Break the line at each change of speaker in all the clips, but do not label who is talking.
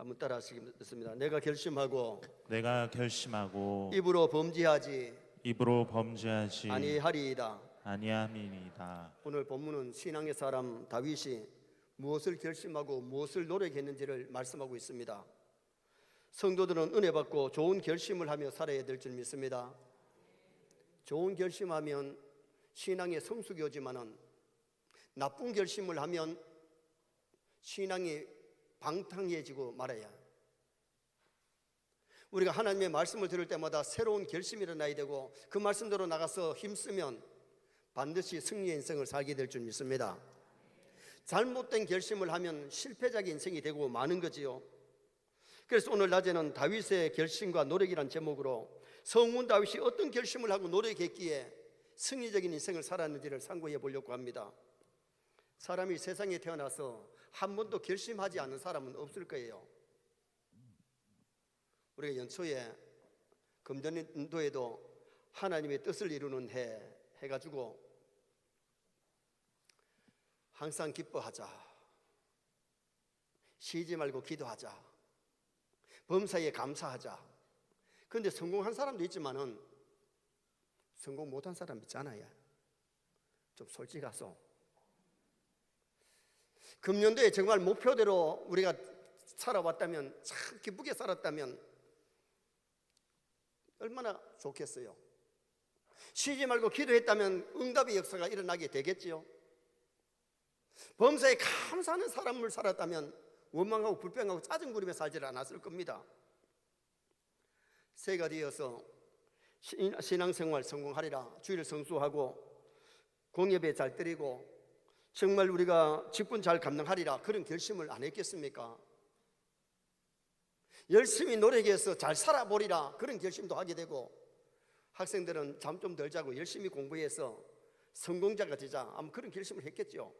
한번 따라하시겠습니다. 내가 결심하고
내가 결심하고
입으로 범죄하지
입으로 범죄하지
아니하리이다.
아니함이니이다.
오늘 본문은 신앙의 사람 다윗이 무엇을 결심하고 무엇을 노력했는지를 말씀하고 있습니다. 성도들은 은혜 받고 좋은 결심을 하며 살아야 될 줄 믿습니다. 좋은 결심하면 신앙의 성숙이 오지만은 나쁜 결심을 하면 신앙이 방탕해지고 말아야. 우리가 하나님의 말씀을 들을 때마다 새로운 결심이 일어나야 되고 그 말씀대로 나가서 힘쓰면 반드시 승리의 인생을 살게 될 줄 믿습니다. 잘못된 결심을 하면 실패자의 인생이 되고 마는 거지요. 그래서 오늘 낮에는 다윗의 결심과 노력이란 제목으로 성문 다윗이 어떤 결심을 하고 노력했기에 승리적인 인생을 살았는지를 상고해 보려고 합니다. 사람이 세상에 태어나서 한 번도 결심하지 않은 사람은 없을 거예요. 우리가 연초에 금전인도에도 하나님의 뜻을 이루는 해 해가지고 항상 기뻐하자. 쉬지 말고 기도하자. 범사에 감사하자. 그런데 성공한 사람도 있지만은 성공 못한 사람 있잖아요. 좀 솔직하소. 금년도에 정말 목표대로 우리가 살아왔다면 참 기쁘게 살았다면 얼마나 좋겠어요. 쉬지 말고 기도했다면 응답의 역사가 일어나게 되겠지요. 범사에 감사하는 사람을 살았다면 원망하고 불평하고 짜증 부리며 살지 않았을 겁니다. 새가 되어서 신- 신앙생활 성공하리라 주일 성수하고 공예배 잘 드리고 정말 우리가 직분 잘 감당하리라 그런 결심을 안 했겠습니까? 열심히 노력해서 잘 살아보리라 그런 결심도 하게 되고 학생들은 잠 좀 덜 자고 열심히 공부해서 성공자가 되자 아마 그런 결심을 했겠죠.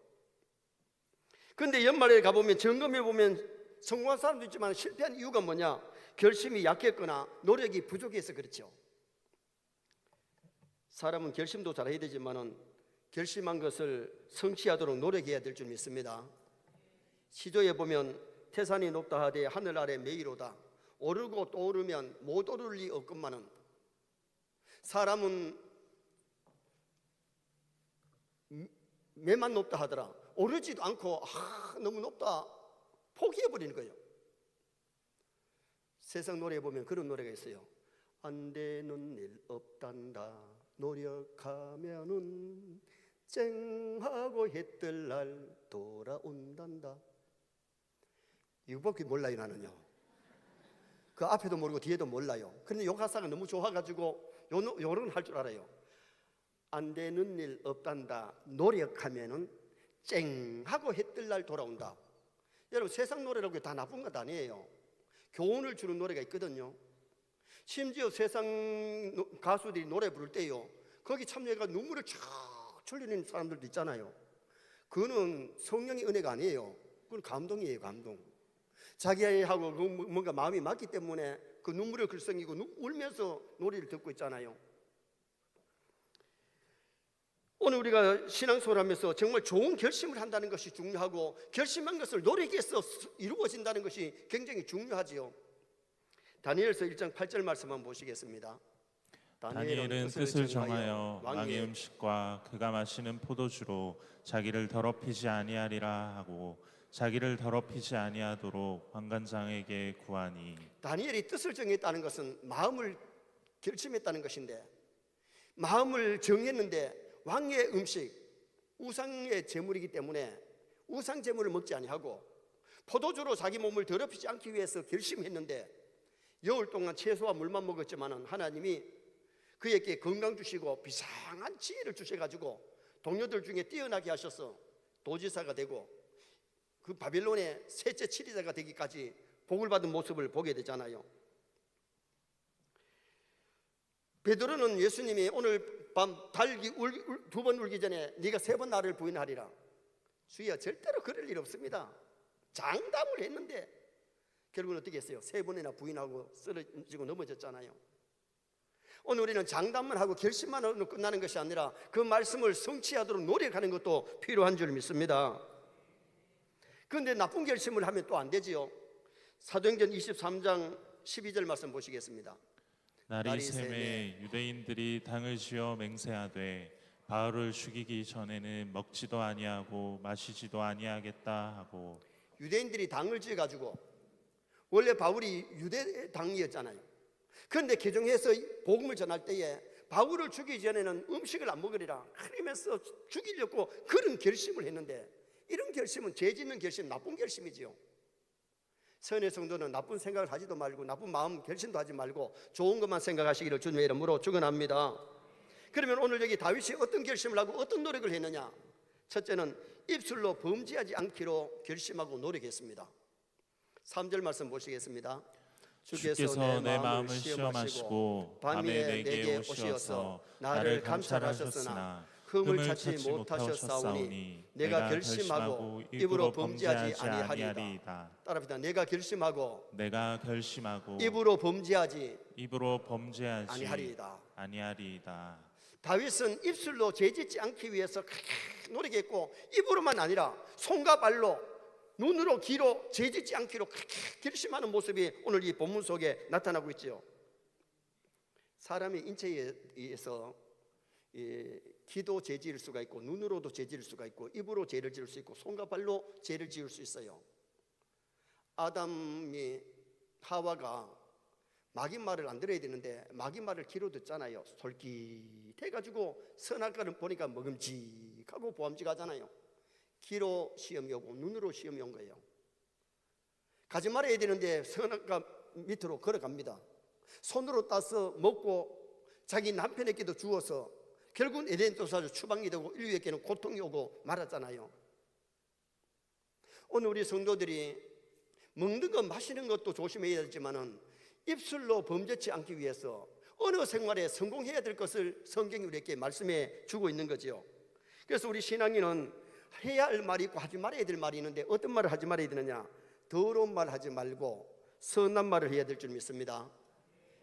근데 연말에 가보면 점검해 보면 성공한 사람도 있지만 실패한 이유가 뭐냐? 결심이 약했거나 노력이 부족해서 그렇죠. 사람은 결심도 잘해야 되지만은 결심한 것을 성취하도록 노력해야 될 줄 믿습니다. 시조에 보면 태산이 높다 하되 하늘 아래 매이로다. 오르고 또 오르면 못 오를 리 없건만은 사람은 매만 높다 하더라. 오르지도 않고 아, 너무 높다 포기해 버리는 거예요. 세상 노래에 보면 그런 노래가 있어요. 안 되는 일 없단다. 노력하면은 쨍하고 해 뜰 날 돌아온단다. 이거밖에 몰라요 나는요. 그 앞에도 모르고 뒤에도 몰라요. 그런데 요 가사가 너무 좋아가지고 요 요런 할 줄 알아요. 안 되는 일 없단다. 노력하면은 쨍하고 해 뜰 날 돌아온다. 여러분 세상 노래라고 다 나쁜 것 아니에요. 교훈을 주는 노래가 있거든요. 심지어 세상 노- 가수들이 노래 부를 때요. 거기 참여해가 눈물을 쫙 흘리는 사람들도 있잖아요. 그거는 성령의 은혜가 아니에요. 그건 감동이에요, 감동. 자기하고 그 뭔가 마음이 맞기 때문에 그 눈물을 글썽이고 누- 울면서 노래를 듣고 있잖아요. 오늘 우리가 신앙생활 하면서 정말 좋은 결심을 한다는 것이 중요하고 결심한 것을 노력해서 수- 이루어진다는 것이 굉장히 중요하지요. 다니엘서 1장 8절 말씀 한번 보시겠습니다.
다니엘은 뜻을 정하여 왕의 음식과 그가 마시는 포도주로 자기를 더럽히지 아니하리라 하고 자기를 더럽히지 아니하도록 관관장에게 구하니.
다니엘이 뜻을 정했다는 것은 마음을 결심했다는 것인데 마음을 정했는데 왕의 음식 우상의 제물이기 때문에 우상 제물을 먹지 아니하고 포도주로 자기 몸을 더럽히지 않기 위해서 결심했는데 여울 동안 채소와 물만 먹었지만은 하나님이 그에게 건강 주시고 비상한 지혜를 주셔가지고 동료들 중에 뛰어나게 하셔서 도지사가 되고 그 바빌론의 셋째 치리자가 되기까지 복을 받은 모습을 보게 되잖아요. 베드로는 예수님이 오늘 밤 달기 두 번 울기 전에 네가 세 번 나를 부인하리라. 주여 절대로 그럴 일 없습니다. 장담을 했는데 결국은 어떻게 했어요? 세 번이나 부인하고 쓰러지고 넘어졌잖아요. 오늘 우리는 장담만 하고 결심만 하고 끝나는 것이 아니라 그 말씀을 성취하도록 노력하는 것도 필요한 줄 믿습니다. 그런데 나쁜 결심을 하면 또 안 되지요. 사도행전 23장 12절 말씀 보시겠습니다.
날이 샘에 유대인들이 당을 지어 맹세하되 바울을 죽이기 전에는 먹지도 아니하고 마시지도 아니하겠다 하고
유대인들이 당을 지어 가지고 원래 바울이 유대 당이었잖아요. 그런데 개종해서 복음을 전할 때에 바울을 죽이기 전에는 음식을 안 먹으리라 하면서 죽이려고 그런 결심을 했는데 이런 결심은 죄 짓는 결심 나쁜 결심이지요. 선의 성도는 나쁜 생각을 하지도 말고 나쁜 마음 결심도 하지 말고 좋은 것만 생각하시기를 주님의 이름으로 축원합니다. 그러면 오늘 여기 다윗이 어떤 결심을 하고 어떤 노력을 했느냐? 첫째는 입술로 범죄하지 않기로 결심하고 노력했습니다. 3절 말씀 보시겠습니다.
주께서 내 마음을 시험하시고 밤에 내게 오시어서 나를 감찰하셨으나 흠을 찾지 못하셨사오니 내가 결심하고 입으로 범죄하지 아니하리이다.
따라합니다. 내가 결심하고
내가 결심하고
입으로 범죄하지
입으로 범죄하지
아니하리이다.
아니하리이다.
다윗은 입술로 죄짓지 않기 위해서 노력했고 입으로만 아니라 손과 발로 눈으로 귀로 죄짓지 않기로 결심하는 모습이 오늘 이 본문 속에 나타나고 있지요. 사람의 인체에 의해서 이 귀도 죄 지을 수가 있고 눈으로도 죄 지을 수가 있고 입으로 죄를 지을 수 있고 손과 발로 죄를 지을 수 있어요. 아담이 하와가 마귀 말을 안 들어야 되는데 마귀 말을 귀로 듣잖아요. 솔깃해가지고 선악과를 보니까 먹음직하고 보암직하잖아요. 귀로 시험이 오고 눈으로 시험이 온 거예요. 가지 말아야 되는데 선악과 밑으로 걸어갑니다. 손으로 따서 먹고 자기 남편에게도 주어서 결국은 에덴 도사로 추방이 되고 인류에게는 고통이 오고 말았잖아요. 오늘 우리 성도들이 먹는 것 마시는 것도 조심해야 되지만은 입술로 범죄치 않기 위해서 어느 생활에 성공해야 될 것을 성경이 우리에게 말씀해 주고 있는 거지요. 그래서 우리 신앙인은 해야 할 말이 있고 하지 말아야 될 말이 있는데 어떤 말을 하지 말아야 되느냐? 더러운 말 하지 말고 선한 말을 해야 될 줄 믿습니다.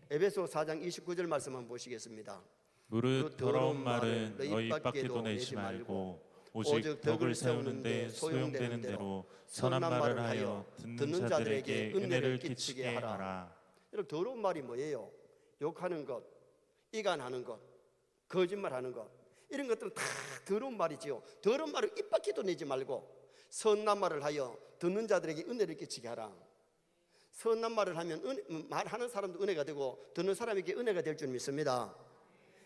에베소 4장 29절 말씀 한번 보시겠습니다.
무릇 더러운 말은 너희 입 밖에도 내지 말고 오직 덕을 세우는데 소용되는 대로 선한 말을 하여 듣는 자들에게 은혜를 끼치게 하라.
여러분 더러운 말이 뭐예요? 욕하는 것, 이간하는 것, 거짓말하는 것 이런 것들은 다 더러운 말이지요. 더러운 말을 입 밖에도 내지 말고 선한 말을 하여 듣는 자들에게 은혜를 끼치게 하라. 선한 말을 하면 은, 말하는 사람도 은혜가 되고 듣는 사람에게 은혜가 될 줄 믿습니다.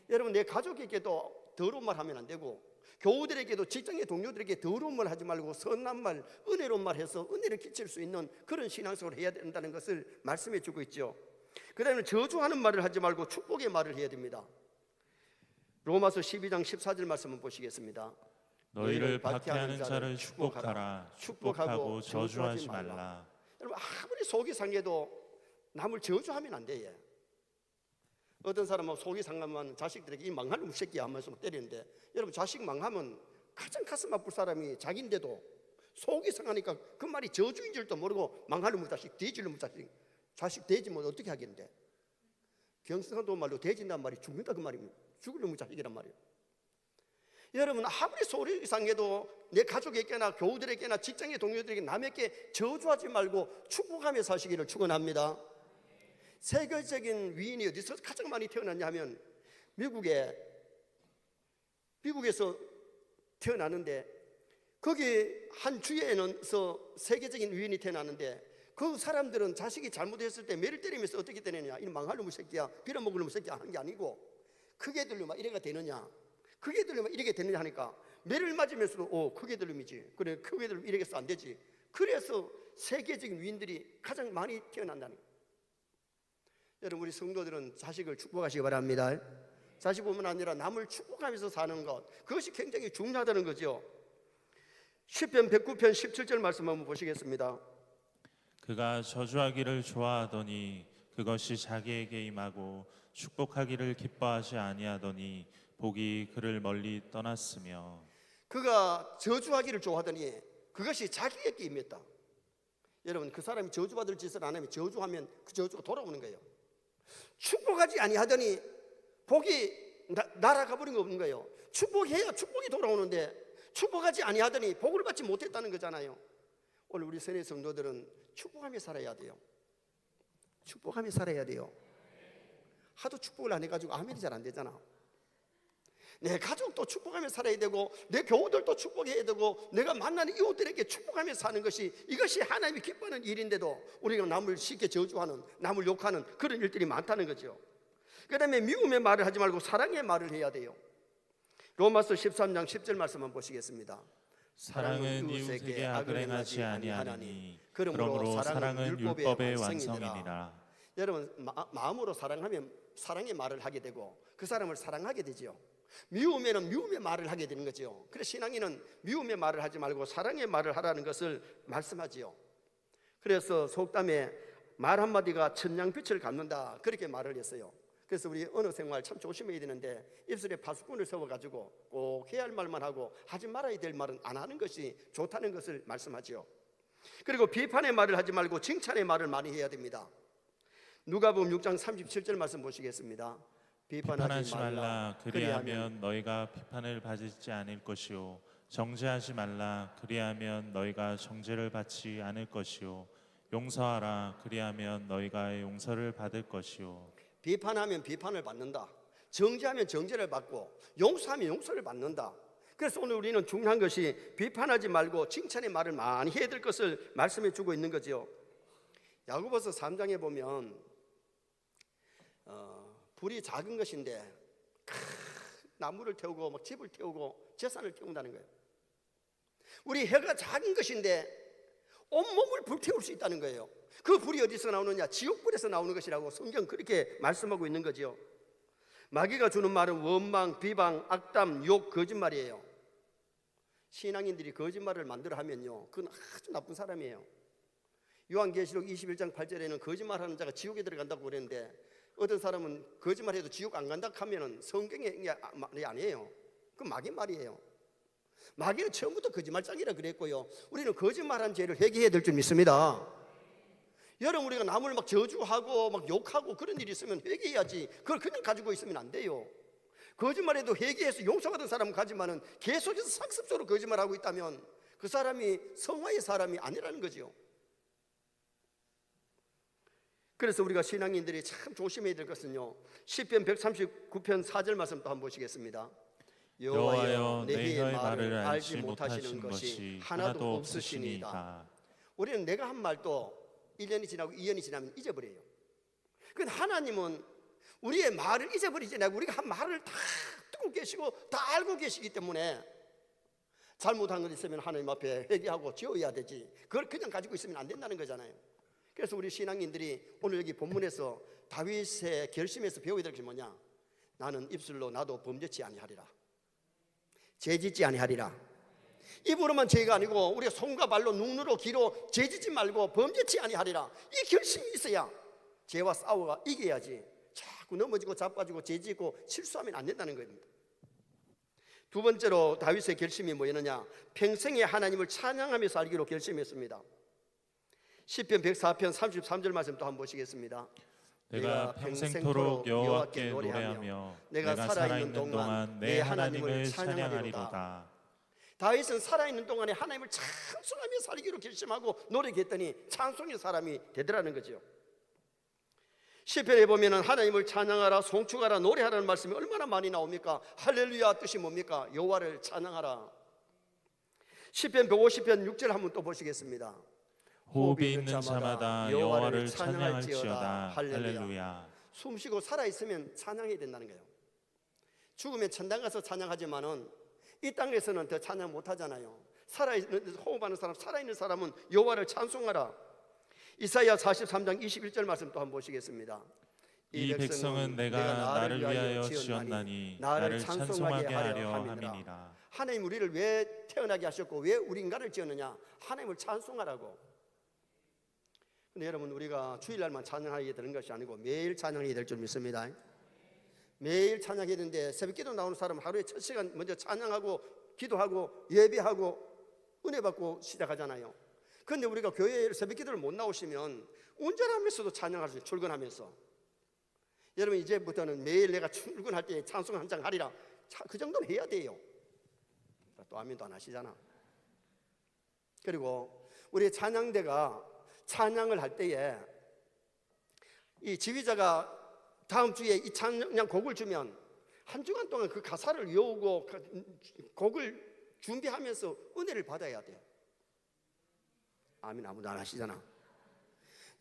여러분 내 가족에게도 더러운 말 하면 안 되고 교우들에게도 직장의 동료들에게 더러운 말 하지 말고 선한 말, 은혜로운 말 해서 은혜를 끼칠 수 있는 그런 신앙생활을 해야 된다는 것을 말씀해 주고 있죠. 그다음에 저주하는 말을 하지 말고 축복의 말을 해야 됩니다. 로마서 12장 14절 말씀을 보시겠습니다.
너희를 박해하는 자를 축복하라. 축복하고 저주하지 말라.
여러분 아무리 속이 상해도 남을 저주하면 안 돼. 얘. 어떤 사람은 속이 상하면 자식들에게 이 망할 무새끼 하면서 막 때리는데 여러분 자식 망하면 가장 가슴 아플 사람이 자기인데도 속이 상하니까 그 말이 저주인 줄도 모르고 망할 무 자식 돼지를 무 자식 자식 돼지면 어떻게 하겠는데 경상도 말로 돼진단 말이 죽는다 그 말입니다 죽을 놈의 자식이란 말이에요. 여러분 아무리 소리 상해도 내 가족에게나 교우들에게나 직장의 동료들에게 남에게 저주하지 말고 축복하며 사시기를 축원합니다. 세계적인 위인이 어디서 가장 많이 태어났냐 하면 미국에 미국에서 태어나는데 거기 한 주에는서 세계적인 위인이 태어나는데 그 사람들은 자식이 잘못했을 때 매를 때리면서 어떻게 되느냐. 이 망할 놈의 새끼야. 빌어먹을 놈의 새끼야. 하는 게 아니고 크게 들리면 이래가 되느냐? 크게 들리면 이렇게 되느냐 하니까 매를 맞으면서도 오 크게 들림이지. 그래 크게 들리면 이래서 안 되지. 그래서 세계적인 위인들이 가장 많이 태어난다는 거예요 여러분 우리 성도들은 자식을 축복하시기 바랍니다. 자식뿐만 아니라 남을 축복하면서 사는 것. 그것이 굉장히 중요하다는 거죠. 10편 109편 17절 말씀 한번 보시겠습니다.
그가 저주하기를 좋아하더니 그것이 자기에게 임하고 축복하기를 기뻐하지 아니하더니 복이 그를 멀리 떠났으며
그가 저주하기를 좋아하더니 그것이 자기에게 임했다. 여러분 그 사람이 저주받을 짓을 안 하면 저주하면 그 저주가 돌아오는 거예요. 축복하지 아니하더니 복이 나, 날아가 버린 거 없는 거예요. 축복해야 축복이 돌아오는데 축복하지 아니하더니 복을 받지 못했다는 거잖아요. 오늘 우리 선의 성도들은 축복하며 살아야 돼요. 축복하며 살아야 돼요. 하도 축복을 안 해가지고 아멘이 잘 안 되잖아. 내 가족도 축복하며 살아야 되고 내 교우들도 축복해야 되고 내가 만나는 이웃들에게 축복하며 사는 것이 이것이 하나님이 기뻐하는 일인데도 우리가 남을 쉽게 저주하는 남을 욕하는 그런 일들이 많다는 거죠. 그다음에 미움의 말을 하지 말고 사랑의 말을 해야 돼요. 로마서 13장 10절 말씀만 보시겠습니다.
사랑은 이웃에게 악을 행하지 아니하나니 그러므로 사랑은 율법의 완성이니라.
여러분 마, 마음으로 사랑하면 사랑의 말을 하게 되고 그 사람을 사랑하게 되지요. 미움에는 미움의 말을 하게 되는 거죠. 그래서 신앙인은 미움의 말을 하지 말고 사랑의 말을 하라는 것을 말씀하지요. 그래서 속담에 말 한마디가 천냥빛을 갚는다 그렇게 말을 했어요. 그래서 우리 언어 생활 참 조심해야 되는데 입술에 파수꾼을 세워가지고 꼭 해야 할 말만 하고 하지 말아야 될 말은 안 하는 것이 좋다는 것을 말씀하지요. 그리고 비판의 말을 하지 말고 칭찬의 말을 많이 해야 됩니다. 누가복음 6장 37절 말씀 보시겠습니다.
비판하지 말라 그리하면 너희가 비판을 받지 않을 것이요 정죄하지 말라 그리하면 너희가 정죄를 받지 않을 것이요 용서하라 그리하면 너희가 용서를 받을 것이요
비판하면 비판을 받는다. 정죄하면 정죄를 받고 용서하면 용서를 받는다. 그래서 오늘 우리는 중요한 것이 비판하지 말고 칭찬의 말을 많이 해야 될 것을 말씀해 주고 있는 거죠. 야고보서 3장에 보면 어, 불이 작은 것인데 크, 나무를 태우고 막 집을 태우고 재산을 태운다는 거예요. 우리 해가 작은 것인데 온몸을 불태울 수 있다는 거예요. 그 불이 어디서 나오느냐? 지옥불에서 나오는 것이라고 성경 그렇게 말씀하고 있는 거지요. 마귀가 주는 말은 원망, 비방, 악담, 욕, 거짓말이에요. 신앙인들이 거짓말을 만들어 하면요. 그건 아주 나쁜 사람이에요. 요한계시록 21장 8절에는 거짓말하는 자가 지옥에 들어간다고 그랬는데 어떤 사람은 거짓말해도 지옥 안 간다 하면은 성경의 말이 아니에요. 그 마귀 말이에요. 마귀는 처음부터 거짓말장이라 그랬고요. 우리는 거짓말한 죄를 회개해야 될 줄 믿습니다. 여러분 우리가 남을 막 저주하고 막 욕하고 그런 일이 있으면 회개해야지. 그걸 그냥 가지고 있으면 안 돼요. 거짓말해도 회개해서 용서받은 사람은 가지만은 계속해서 상습적으로 거짓말하고 있다면 그 사람이 성화의 사람이 아니라는 거죠. 그래서 우리가 신앙인들이 참 조심해야 될 것은요. 시편 139편 4절 말씀 또 한번 보시겠습니다.
여호와여 내의 말을 알지 못하시는 것이 하나도 없으시니이다.
우리는 내가 한 말도 1년이 지나고 2년이 지나면 잊어버려요. 근데 하나님은 우리의 말을 잊어버리지 않고 우리가 한 말을 다 듣고 계시고 다 알고 계시기 때문에 잘못한 것 있으면 하나님 앞에 회개하고 지어야 되지. 그걸 그냥 가지고 있으면 안 된다는 거잖아요. 그래서 우리 신앙인들이 오늘 여기 본문에서 다윗의 결심에서 배워야 될 것이 뭐냐? 나는 입술로 나도 범죄치 아니하리라. 죄짓지 아니하리라. 입으로만 죄가 아니고 우리가 손과 발로 눈으로 귀로 죄짓지 말고 범죄치 아니하리라. 이 결심이 있어야 죄와 싸워가 이겨야지. 자꾸 넘어지고 자빠지고 죄짓고 실수하면 안 된다는 겁니다. 두 번째로 다윗의 결심이 뭐였느냐? 평생에 하나님을 찬양하며 살기로 결심했습니다. 시편 104편 33절 말씀 또 한번 보시겠습니다.
내가 평생토록 여호와께 노래하며 내가 살아있는 동안 내 하나님을 찬양하리로다.
다윗은 살아있는 동안에 하나님을 찬송하며 살기로 결심하고 노력했더니 찬송의 사람이 되더라는 거죠. 시편에 보면은 하나님을 찬양하라, 송축하라, 노래하라는 말씀이 얼마나 많이 나옵니까? 할렐루야 뜻이 뭡니까? 여호와를 찬양하라. 시편 150편 6절 한번 또 보시겠습니다.
호흡이 있는 자마다 여호와를 찬양할지어다. 할렐루야.
숨쉬고 살아 있으면 찬양해야 된다는 거예요. 죽으면 천당 가서 찬양하지만은 이 땅에서는 더 찬양 못 하잖아요. 살아 있는 호흡하는 사람, 살아 있는 사람은 여호와를 찬송하라. 이사야 43장 21절 말씀 또 한번 보시겠습니다.
이 백성은 내가 나를 위하여 지었나니 나를 찬송하게 하려 함이니라.
하나님 우리를 왜 태어나게 하셨고 왜 우리 인간을 지었느냐? 하나님을 찬송하라고. 근데 여러분 우리가 주일날만 찬양하게 되는 것이 아니고 매일 찬양해야 될줄 믿습니다. 매일 찬양해야 되는데 새벽 기도 나오는 사람은 하루에 첫 시간 먼저 찬양하고 기도하고 예배하고 은혜 받고 시작하잖아요. 그런데 우리가 교회에 새벽 기도를 못 나오시면 운전하면서도 찬양할 수 있어요. 출근하면서. 여러분 이제부터는 매일 내가 출근할 때 찬송 한 장 하리라. 그 정도는 해야 돼요. 또 아멘도 안 하시잖아. 그리고 우리 찬양대가 찬양을 할 때에 이 지휘자가 다음 주에 이 찬양 곡을 주면 한 주간 동안 그 가사를 외우고 그 곡을 준비하면서 은혜를 받아야 돼요. 아멘 아무도 안 하시잖아.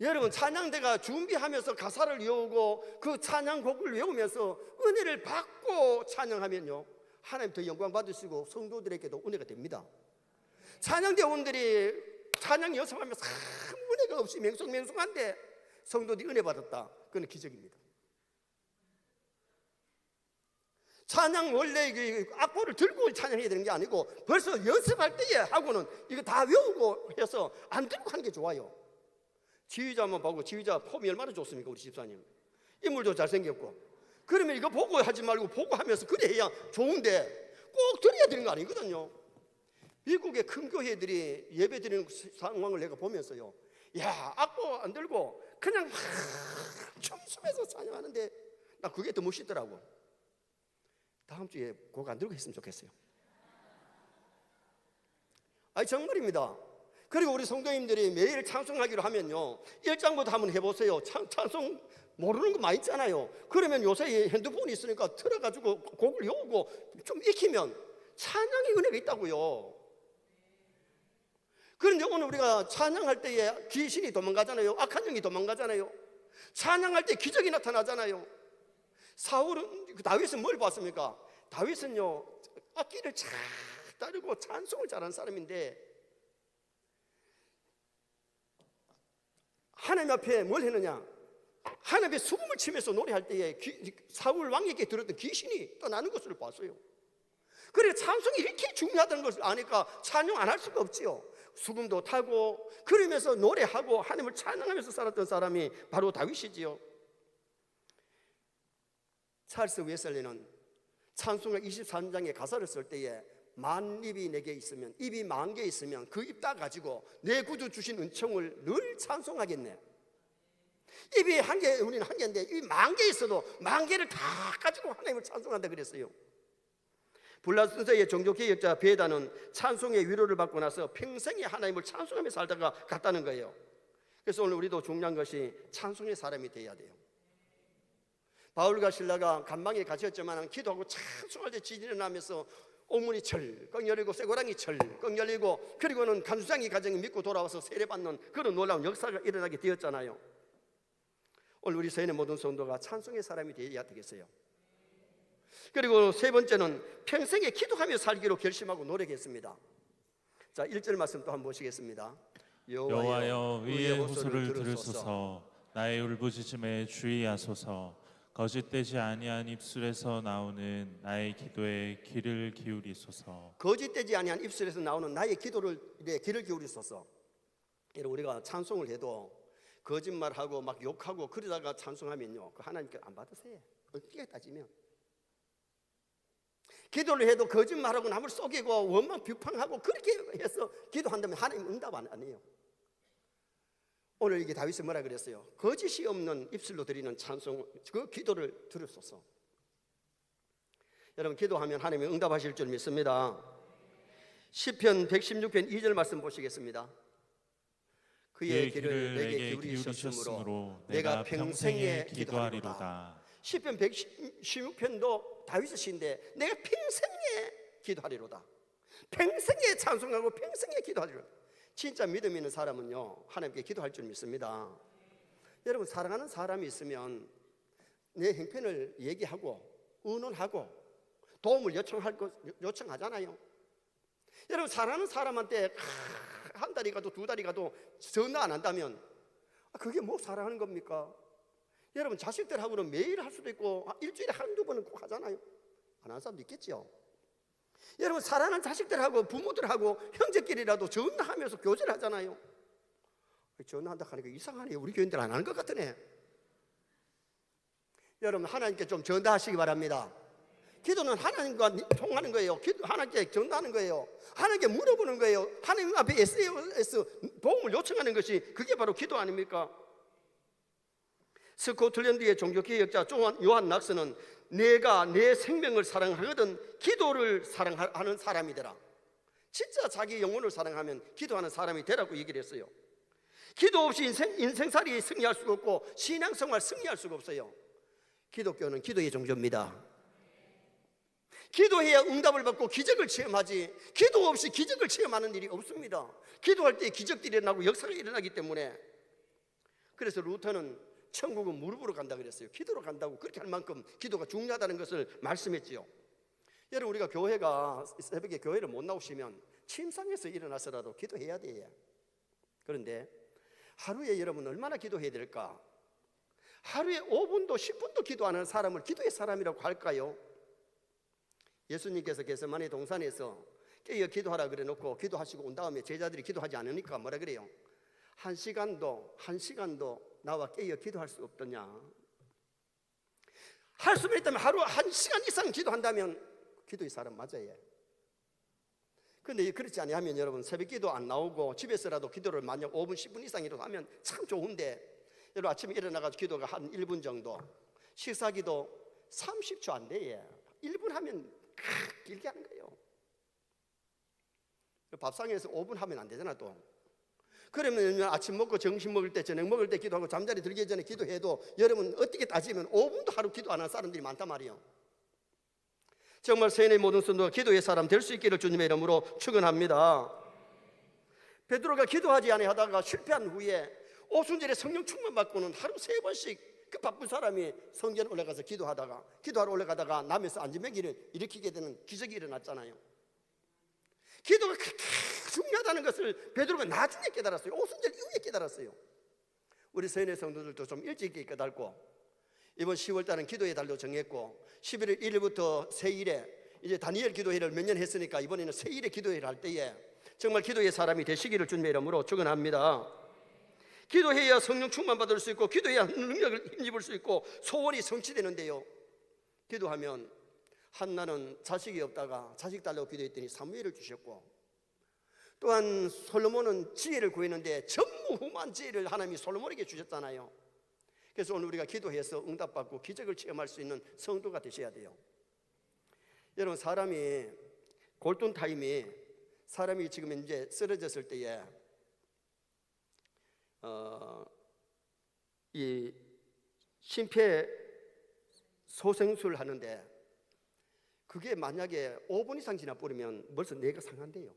여러분 찬양대가 준비하면서 가사를 외우고 그 찬양곡을 외우면서 은혜를 받고 찬양하면요 하나님 더 영광 받으시고 성도들에게도 은혜가 됩니다. 찬양대원들이 찬양 연습하면서 은혜가 없이 맹송맹송한데 성도들이 은혜 받았다. 그건 기적입니다. 찬양 원래 그 악보를 들고 찬양해야 되는 게 아니고 벌써 연습할 때에 하고는 이거 다 외우고 해서 안 들고 하는 게 좋아요. 지휘자 한번 보고 지휘자 폼이 얼마나 좋습니까 우리 집사님 인물도 잘생겼고 그러면 이거 보고 하지 말고 보고 하면서 그래 해야 좋은데 꼭 들어야 되는 거 아니거든요 미국의 큰 교회들이 예배 드리는 상황을 내가 보면서요 야 악보 안 들고 그냥 막 춤추면서 찬양하는데 나 그게 더 멋있더라고 다음 주에 곡 안 들고 했으면 좋겠어요 아니 정말입니다 그리고 우리 성도님들이 매일 찬송하기로 하면요. 일장부터 한번 해보세요. 찬, 찬송 모르는 거 많이 있잖아요. 그러면 요새 핸드폰이 있으니까 틀어가지고 곡을 외우고 좀 익히면 찬양의 은혜가 있다고요. 그런데 오늘 우리가 찬양할 때에 귀신이 도망가잖아요. 악한 영이 도망가잖아요. 찬양할 때 기적이 나타나잖아요. 사울은 그 다윗은 뭘 봤습니까? 다윗은요 악기를 잘 따르고 찬송을 잘하는 사람인데 하나님 앞에 뭘 했느냐? 하나님 앞에 수금을 치면서 노래할 때에 귀- 사울 왕에게 들었던 귀신이 떠나는 것을 봤어요. 그래 찬송이 이렇게 중요하다는 것을 아니까 찬양 안 할 수가 없지요. 수금도 타고 그러면서 노래하고 하나님을 찬양하면서 살았던 사람이 바로 다윗이지요. 찰스 웨슬리는 찬송가 23장의 가사를 쓸 때에 만 입이 내게 있으면 입이 만 개 있으면 그입다 가지고 내 구주 주신 은총을 늘 찬송하겠네. 입이 한 개, 우리는 한 개인데 입이 만 개 있어도 만 개를 다 가지고 하나님을 찬송한다 그랬어요. 불라순서의 종교개혁 자 베다는 찬송의 위로를 받고 나서 평생에 하나님을 찬송하며 살다가 갔다는 거예요. 그래서 오늘 우리도 중요한 것이 찬송의 사람이 되어야 돼요. 바울과 신라가 간방에 갇혔지만 기도하고 찬송할 때 지진이 나면서 옥문이 철꺽 열리고 쇠고랑이 철꺽 열리고 그리고는 간수장이 가정이 믿고 돌아와서 세례받는 그런 놀라운 역사가 일어나게 되었잖아요. 오늘 우리 세인의 모든 성도가 찬송의 사람이 되어야 되겠어요. 그리고 세 번째는 평생에 기도하며 살기로 결심하고 노력했습니다. 자, 1절 말씀 또 한번 보시겠습니다.
여호와여 위의 호소를 들으소서 나의 울부짖음에 주의하소서 거짓되지 아니한 입술에서 나오는 나의 기도에 귀를 기울이소서
거짓되지 아니한 입술에서 나오는 나의 기도를 내 귀를 기울이소서. 여러분 우리가 찬송을 해도 거짓말하고 막 욕하고 그러다가 찬송하면요, 그 하나님께 안 받으세요. 어떻게 따지면 기도를 해도 거짓말하고 남을 속이고 원망 비판하고 그렇게 해서 기도한다면 하나님 응답 안 해요. 오늘 이게 다윗이 뭐라 그랬어요? 거짓이 없는 입술로 드리는 찬송 그 기도를 들으소서. 여러분 기도하면 하나님이 응답하실 줄 믿습니다. 시편 116편 2절 말씀 보시겠습니다. 그의 길을 내게 기울이셨으므로 내가 평생에 기도하리로다.
기도하리로다
시편 116편도 다윗의 시인데 내가 평생에 기도하리로다. 평생에 찬송하고 평생에 기도하리로다. 진짜 믿음 있는 사람은요 하나님께 기도할 줄 믿습니다. 여러분 사랑하는 사람이 있으면 내 행편을 얘기하고 의논하고 도움을 요청할 것 요청하잖아요. 여러분 사랑하는 사람한테 한 달이 가도 두 달이 가도 전화 안 한다면 아, 그게 뭐 사랑하는 겁니까? 여러분 자식들하고는 매일 할 수도 있고 아, 일주일에 한두 번은 꼭 하잖아요. 안 하는 사람도 있겠죠. 여러분 사랑하는 자식들하고 부모들하고 형제끼리라도 전화하면서 교제를 하잖아요. 전화한다 하니까 이상하네. 우리 교인들 안 하는 것 같으네. 여러분 하나님께 좀 전화하시기 바랍니다. 기도는 하나님과 통하는 거예요. 기도 하나님께 전화하는 거예요. 하나님께 물어보는 거예요. 하나님 앞에 SOS 도움을 요청하는 것이 그게 바로 기도 아닙니까? 스코틀랜드의 종교개혁자 요한 낙스는 내가 내 생명을 사랑하거든 기도를 사랑하는 사람이더라. 진짜 자기 영혼을 사랑하면 기도하는 사람이 되라고 얘기를 했어요. 기도 없이 인생, 인생살이 승리할 수가 없고 신앙생활 승리할 수가 없어요. 기독교는 기도의 종교입니다. 기도해야 응답을 받고 기적을 체험하지 기도 없이 기적을 체험하는 일이 없습니다. 기도할 때 기적들이 일어나고 역사가 일어나기 때문에 그래서 루터는 천국은 무릎으로 간다 그랬어요. 기도로 간다고 그렇게 할 만큼 기도가 중요하다는 것을 말씀했지요. 여러분 우리가 교회가 새벽에 교회를 못 나오시면 침상에서 일어나서라도 기도해야 돼요. 그런데 하루에 여러분 얼마나 기도해야 될까? 하루에 5분도 10분도 기도하는 사람을 기도의 사람이라고 할까요? 예수님께서 게세마네 동산에서 깨어 기도하라 그래 놓고 기도하시고 온 다음에 제자들이 기도하지 않으니까 뭐라 그래요? 한 시간도 한 시간도 나와 깨어 기도할 수 없더냐? 할 수만 있다면 하루 한 시간 이상 기도한다면 기도의 사람 맞아요. 근데 그렇지 아니하면 여러분 새벽 기도 안 나오고 집에서라도 기도를 만약 5분 10분 이상이라도 하면 참 좋은데 여러분 아침에 일어나가지고 기도가 한 1분 정도 식사 기도 30초 안 돼요 1분 하면 크, 길게 하는 거예요 밥상에서 5분 하면 안 되잖아 또 그러면 아침 먹고 점심 먹을 때 저녁 먹을 때 기도하고 잠자리 들기 전에 기도해도 여러분 어떻게 따지면 5분도 하루 기도 안 하는 사람들이 많단 말이에요 정말 세인의 모든 성도가 기도의 사람 될 수 있기를 주님의 이름으로 축원합니다. 베드로가 기도하지 아니하다가 실패한 후에 오순절에 성령 충만 받고는 하루 세 번씩 그 바쁜 사람이 성전 올라가서 기도하다가 기도하러 올라가다가 남에서 안전병기를 일으키게 되는 기적이 일어났잖아요. 기도가 그렇게 중요하다는 것을 베드로가 나중에 깨달았어요. 오순절 이후에 깨달았어요. 우리 세인의 성도들도 좀 일찍 깨달고 이번 10월 달은 기도의 달로 정했고 11월 1일부터 새일에 이제 다니엘 기도회를 몇 년 했으니까 이번에는 새일에 기도회를 할 때에 정말 기도의 사람이 되시기를 주님의 이름으로 축원합니다. 기도해야 성령 충만 받을 수 있고 기도해야 능력을 힘입을 수 있고 소원이 성취되는데요. 기도하면 한나는 자식이 없다가 자식 달라고 기도했더니 사무엘을 주셨고 또한 솔로몬은 지혜를 구했는데 전무후무한 지혜를 하나님이 솔로몬에게 주셨잖아요. 그래서 오늘 우리가 기도해서 응답받고 기적을 체험할 수 있는 성도가 되셔야 돼요. 여러분 사람이 골든 타임이 사람이 지금 이제 쓰러졌을 때에 어, 이 심폐 소생술 하는데 그게 만약에 5분 이상 지나 버리면 벌써 뇌가 상한대요.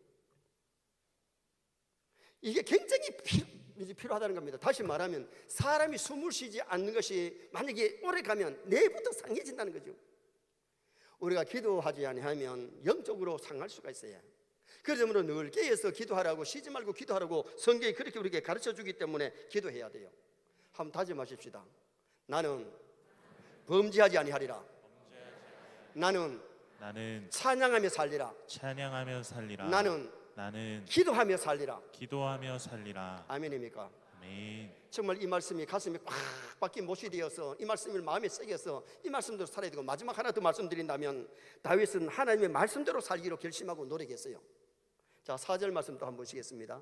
이게 굉장히 필, 이제 필요 하다는 겁니다. 다시 말하면 사람이 숨을 쉬지 않는 것이 만약에 오래 가면 뇌부터 상해진다는 거죠. 우리가 기도하지 아니하면 영적으로 상할 수가 있어요. 그러므로 늘 깨어서 기도하라고 쉬지 말고 기도하라고 성경이 그렇게 우리에게 가르쳐 주기 때문에 기도해야 돼요. 한번 다짐하십시다. 나는 범죄하지 아니하리라. 나는
나는
찬양하며 살리라.
찬양하며 살리라.
나는
나는
기도하며 살리라.
기도하며 살리라.
아멘입니까?
아멘.
정말 이 말씀이 가슴에 꽉 박힌 못이 되어서 이 말씀을 마음에 새겨서 이 말씀대로 살아야 되고 마지막 하나 더 말씀드린다면 다윗은 하나님의 말씀대로 살기로 결심하고 노력했어요. 자, 4절 말씀 또 한번 보시겠습니다.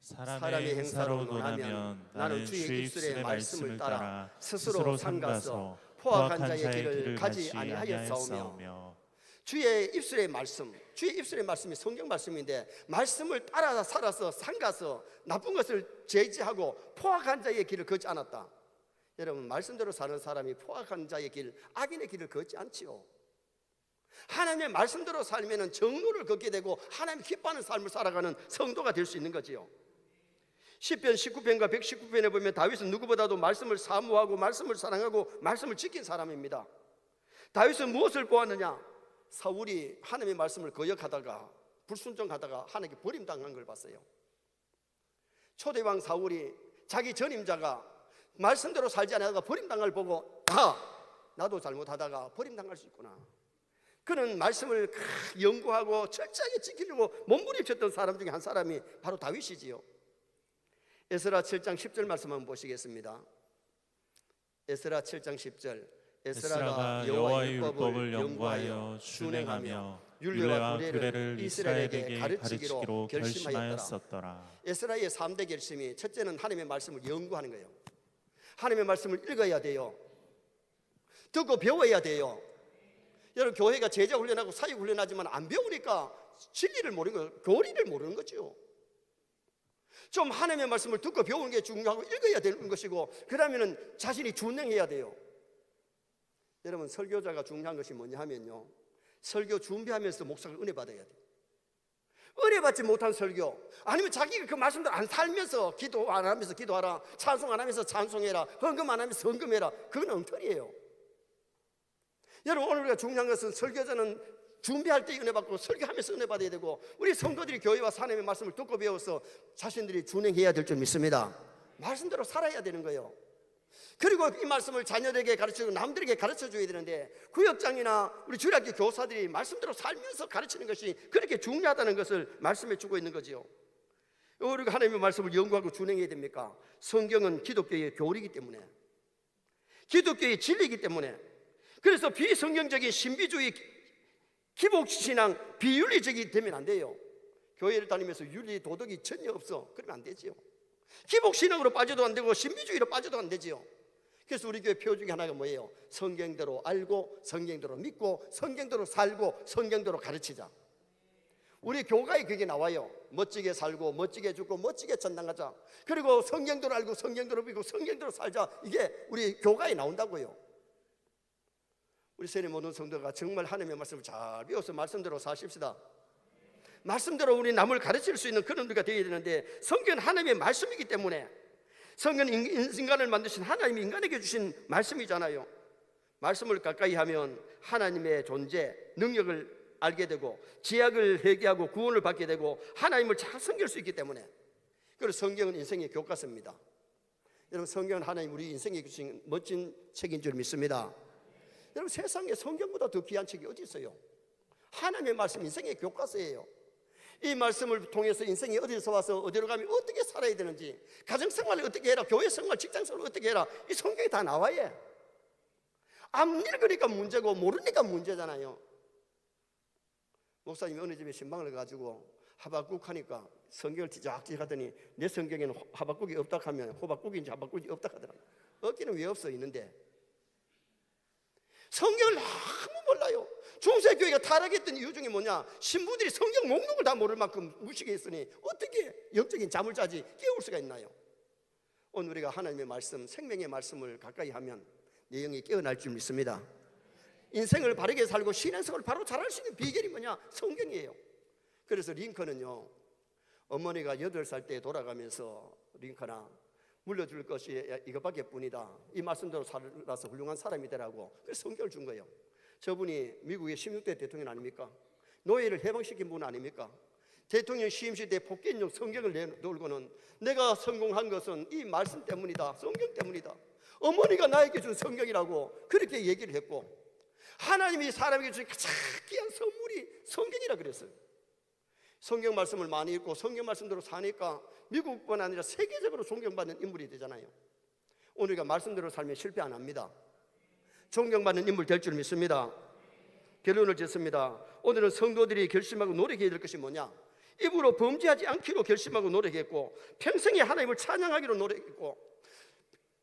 사람의 행사로 논하면 나는 주의 입술의 말씀을 따라 스스로 삼가서 포악한 자의 길을 가지 아니하였사오며
주의 입술의 말씀, 주의 입술의 말씀이 성경 말씀인데 말씀을 따라 살아서 삼가서 나쁜 것을 제지하고 포악한 자의 길을 걷지 않았다. 여러분 말씀대로 사는 사람이 포악한 자의 길, 악인의 길을 걷지 않지요. 하나님의 말씀대로 살면은 정로를 걷게 되고 하나님 기뻐하는 삶을 살아가는 성도가 될 수 있는 거지요. 10편 19편과 119편에 보면 다윗은 누구보다도 말씀을 사모하고 말씀을 사랑하고 말씀을 지킨 사람입니다. 다윗은 무엇을 보았느냐? 사울이 하나님의 말씀을 거역하다가 불순종하다가 하나님께 버림당한 걸 봤어요. 초대왕 사울이 자기 전임자가 말씀대로 살지 않다가 버림당할 보고 아 나도 잘못하다가 버림당할 수 있구나. 그는 말씀을 연구하고 철저하게 지키려고 몸부림쳤던 사람 중에 한 사람이 바로 다윗이지요. 에스라 7장 10절 말씀 한번 보시겠습니다. 에스라 7장 10절
에스라가 여호와의 율법을 연구하여 준행하며 율례와 규례를 이스라엘에게 가르치기로 결심하였었더라.
에스라의 3대 결심이 첫째는 하나님의 말씀을 연구하는 거예요. 하나님의 말씀을 읽어야 돼요. 듣고 배워야 돼요. 여러분 교회가 제자 훈련하고 사역 훈련하지만 안 배우니까 진리를 모르는 거, 교리를 모르는 거죠. 좀 하나님의 말씀을 듣고 배우는 게 중요하고 읽어야 되는 것이고 그러면은 자신이 준행해야 돼요. 여러분 설교자가 중요한 것이 뭐냐 하면요. 설교 준비하면서 목사가 은혜 받아야 돼요. 은혜 받지 못한 설교. 아니면 자기가 그 말씀들 안 살면서 기도 안 하면서 기도하라. 찬송 안 하면서 찬송해라. 헌금 안 하면서 헌금해라. 그건 엉터리예요. 여러분 오늘 우리가 중요한 것은 설교자는 준비할 때 은혜 받고 설교하면서 은혜 받아야 되고 우리 성도들이 교회 와서 하나님의 말씀을 듣고 배워서 자신들이 준행해야 될 줄 믿습니다. 말씀대로 살아야 되는 거예요 그리고 이 말씀을 자녀들에게 가르치고 남들에게 가르쳐 줘야 되는데 구역장이나 우리 주일학교 교사들이 말씀대로 살면서 가르치는 것이 그렇게 중요하다는 것을 말씀해 주고 있는 거지요. 우리가 하나님의 말씀을 연구하고 준행해야 됩니까? 성경은 기독교의 교리이기 때문에 기독교의 진리이기 때문에 그래서 비성경적인 신비주의 기복신앙 비윤리적이 되면 안 돼요. 교회를 다니면서 윤리 도덕이 전혀 없어. 그러면 안 되지요. 기복신앙으로 빠져도 안 되고 신비주의로 빠져도 안 되지요. 그래서 우리 교회 표 중에 하나가 뭐예요? 성경대로 알고 성경대로 믿고 성경대로 살고 성경대로 가르치자. 우리 교가에 그게 나와요. 멋지게 살고 멋지게 죽고 멋지게 전당 가자. 그리고 성경대로 알고 성경대로 믿고 성경대로 살자. 이게 우리 교가에 나온다고요. 우리 세례 모든 성도가 정말 하나님의 말씀을 잘 배워서 말씀대로 사십시다. 말씀대로 우리 남을 가르칠 수 있는 그런 우리가 되어야 되는데 성경은 하나님의 말씀이기 때문에 성경은 인- 인간을 만드신 하나님이 인간에게 주신 말씀이잖아요. 말씀을 가까이 하면 하나님의 존재, 능력을 알게 되고 지약을 회개하고 구원을 받게 되고 하나님을 잘 섬길 수 있기 때문에 그래서 성경은 인생의 교과서입니다. 여러분 성경은 하나님 우리 인생에 주신 멋진 책인 줄 믿습니다. 여러분 세상에 성경보다 더 귀한 책이 어디 있어요? 하나님의 말씀 인생의 교과서예요. 이 말씀을 통해서 인생이 어디서 와서 어디로 가면 어떻게 살아야 되는지 가정 생활을 어떻게 해라 교회 생활 직장 생활을 어떻게 해라 이 성경이 다 나와요 안 읽으니까 문제고 모르니까 문제잖아요. 목사님이 어느 집에 신방을 가지고 하박국 하니까 성경을 뒤적뒤적 하더니 내 성경에는 호- 하박국이 없다 하면 호박국인지 하박국이 없다 하더라고요 없기는 왜 없어 있는데? 성경을 너무 몰라요. 중세 교회가 타락했던 이유 중에 뭐냐? 신부들이 성경 목록을 다 모를 만큼 무식했으니 어떻게 영적인 잠을 자지 깨울 수가 있나요? 오늘 우리가 하나님의 말씀, 생명의 말씀을 가까이 하면 내 영이 깨어날 줄 믿습니다. 인생을 바르게 살고 신앙생활을 바로 잘할 수 있는 비결이 뭐냐? 성경이에요. 그래서 링컨은요. 어머니가 여덟 살때 돌아가면서 링컨아 물려줄 것이 이것밖에 뿐이다. 이 말씀대로 살아서 훌륭한 사람이 되라고. 그래서 성경을 준 거예요. 저분이 미국의 16대 대통령 아닙니까? 노예를 해방시킨 분 아닙니까? 대통령 시임시 때 폭격용 성경을 내놓고는 내가 성공한 것은 이 말씀 때문이다. 성경 때문이다. 어머니가 나에게 준 성경이라고 그렇게 얘기를 했고 하나님이 사람에게 주신 가장 귀한 선물이 성경이라 그랬어요. 성경 말씀을 많이 읽고 성경 말씀대로 사니까 미국뿐 아니라 세계적으로 존경받는 인물이 되잖아요. 오늘 우리가 말씀대로 살면 실패 안 합니다. 존경받는 인물 될 줄 믿습니다. 결론을 짓습니다. 오늘은 성도들이 결심하고 노력해야 될 것이 뭐냐? 입으로 범죄하지 않기로 결심하고 노력했고 평생에 하나님을 찬양하기로 노력했고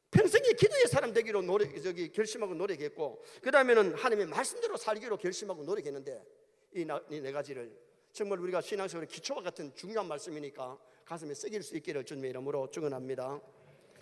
평생에 기도의 사람 되기로 노력 저기 결심하고 노력했고 그 다음에는 하나님의 말씀대로 살기로 결심하고 노력했는데 이네 가지를 정말 우리가 신앙생활의 기초와 같은 중요한 말씀이니까 가슴에 새길 수 있기를 주님의 이름으로 축원합니다.